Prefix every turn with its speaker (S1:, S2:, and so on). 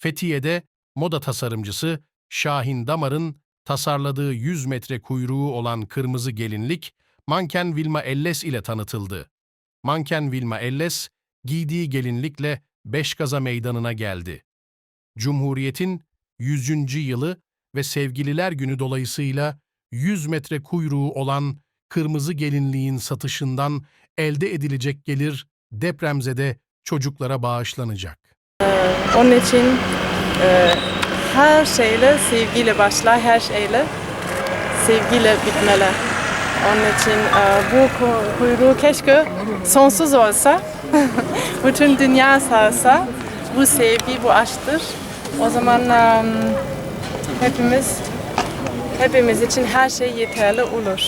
S1: Fethiye'de moda tasarımcısı Şahin Damar'ın tasarladığı 100 metre kuyruğu olan kırmızı gelinlik manken Vilma Elles ile tanıtıldı. Manken Vilma Elles giydiği gelinlikle Beşgaza Meydanı'na geldi. Cumhuriyet'in 100. yılı ve Sevgililer Günü dolayısıyla 100 metre kuyruğu olan kırmızı gelinliğin satışından elde edilecek gelir depremzede çocuklara bağışlanacak.
S2: Onun için e, her şeyle sevgiyle başlar, her şeyle sevgiyle bitmeli. Onun için e, bu ku- kuyruğu keşke sonsuz olsa, bütün dünya sarsa, bu sevgi, bu aşktır. O zaman e, hepimiz, hepimiz için her şey yeterli olur.